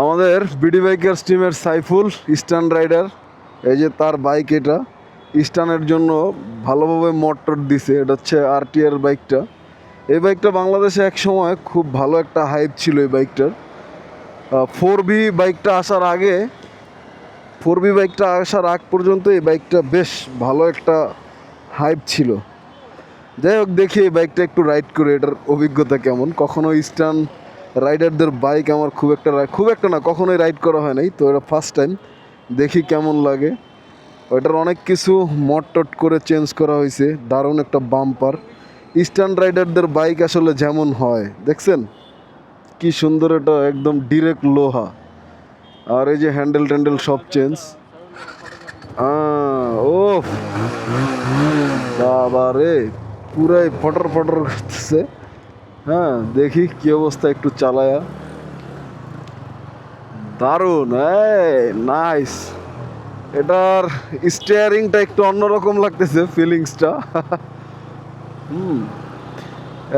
আমাদের BD biker স্টিমের Saiful eastern rider. এই যে তার বাইক এটা। ইস্টার্নের জন্য ভালোভাবে মোটর দিছে। এটা হচ্ছে আরটিআর বাইকটা। এই বাইকটা বাংলাদেশে এক সময় খুব ভালো একটা হাইপ ছিল এই বাইকটার। ফোর বি বাইকটা আসার আগে, ফোর বি বাইকটা আসার আগ পর্যন্ত এই বাইকটা বেশ ভালো একটা হাইপ ছিল। যাই হোক, দেখি এই বাইকটা একটু রাইড করে, এটার অভিজ্ঞতা কেমন। কখনো ইস্টার্ন রাইডারদের বাইক আমার খুব একটা খুব একটা না, কখনোই রাইড করা হয় নাই, তো এটা ফার্স্ট টাইম দেখি কেমন লাগে। ওইটার অনেক কিছু মট টট করে চেঞ্জ করা হয়েছে, দারুণ একটা বাম্পার ইস্টার্ন রাইডারদের বাইক আসলে যেমন হয়, দেখছেন? কি সুন্দর এটা, একদম ডিরেক্ট লোহা। আর এই যে হ্যান্ডেল ট্যান্ডেল সব চেঞ্জ ও বাবা রে পুরাই ফটর ফটর করতেছে। হ্যাঁ দেখি কি অবস্থা একটু চালায়া। দারুণ নাইস এটার স্টিয়ারিংটা একটু অন্যরকম লাগতেছে ফিলিংসটা হুম,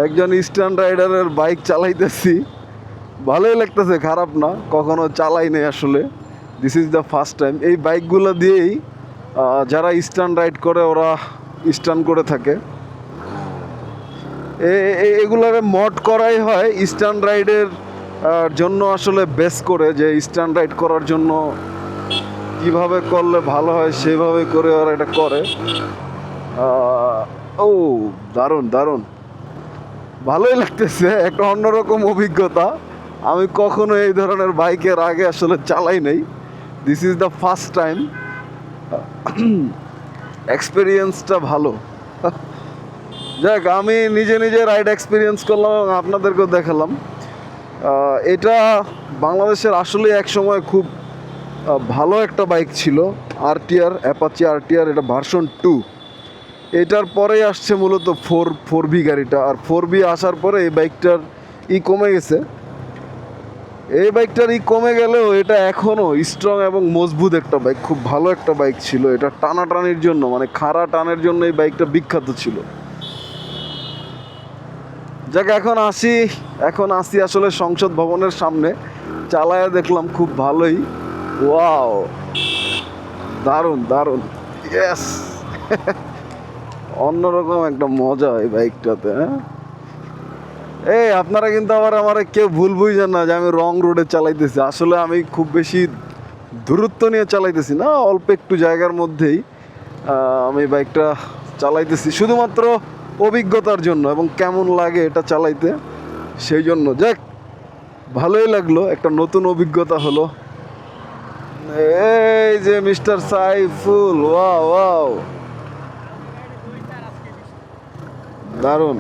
একজন ইস্টার্ন রাইডারের বাইক চালাইতেছি। ভালোই লাগতেছে, খারাপ না, কখনো চালাই নাই আসলে। This is the first time এই বাইকগুলো দিয়েই যারা ইস্টার্ন রাইড করে, ওরা ইস্টার্ন করে থাকে। এগুলারে মড করাই হয় ইস্টার্ন রাইডের জন্য আসলে বেস করে যে ইস্টার্ন রাইড করার জন্য কীভাবে করলে ভালো হয় সেভাবে করে ওরা এটা করে। ও, দারুণ দারুণ। ভালোই লাগতেছে, একটা অন্যরকম অভিজ্ঞতা। আমি কখনো এই ধরনের বাইকের আগে আসলে চালাই নাই। This is the first time এক্সপিরিয়েন্সটা ভালো। যাক, আমি নিজে নিজে রাইড এক্সপিরিয়েন্স করলাম এবং আপনাদেরকেও দেখালাম। এটা বাংলাদেশের আসলে এক সময় খুব ভালো একটা বাইক ছিল আরটিআর অ্যাপাচি আরটিআর এটা ভার্সন টু এটার পরেই আসছে মূলত ফোর ফোর বি গাড়িটা। আর ফোর বি আসার পরে এই বাইকটার ই কমে গেছে। এই বাইকটার ই কমে গেলেও এটা এখনও স্ট্রং এবং মজবুত একটা বাইক খুব ভালো একটা বাইক ছিল। এটা টানাটানির জন্য মানে খাড়া টানের জন্য এই বাইকটা বিখ্যাত ছিল। যাক, এখন আসি এখন আসি আসলে সংসদ ভবনের সামনে। চালায়া দেখলাম খুব ভালোই। ওয়াও, দারুণ দারুণ। ইয়েস অন্যরকম একটা মজা এই বাইকটাতে হ্যাঁ? এই, আপনারা কিন্তু আবার আমার কেউ ভুল বুঝছেন না যে আমি রং রোডে চালাইতেছি। আসলে আমি খুব বেশি দূরত্ব নিয়ে চালাইতেছি না, অল্প একটু জায়গার মধ্যেই আমি বাইকটা চালাইতেছি। শুধুমাত্র অভিজ্ঞতার জন্য এবং কেমন লাগে এটা চালাইতে, সেই জন্য। যাক, ভালোই লাগল, একটা নতুন অভিজ্ঞতা হলো। এই যে মিস্টার সাইফুল ওয়া ওয়াও। দারুণ।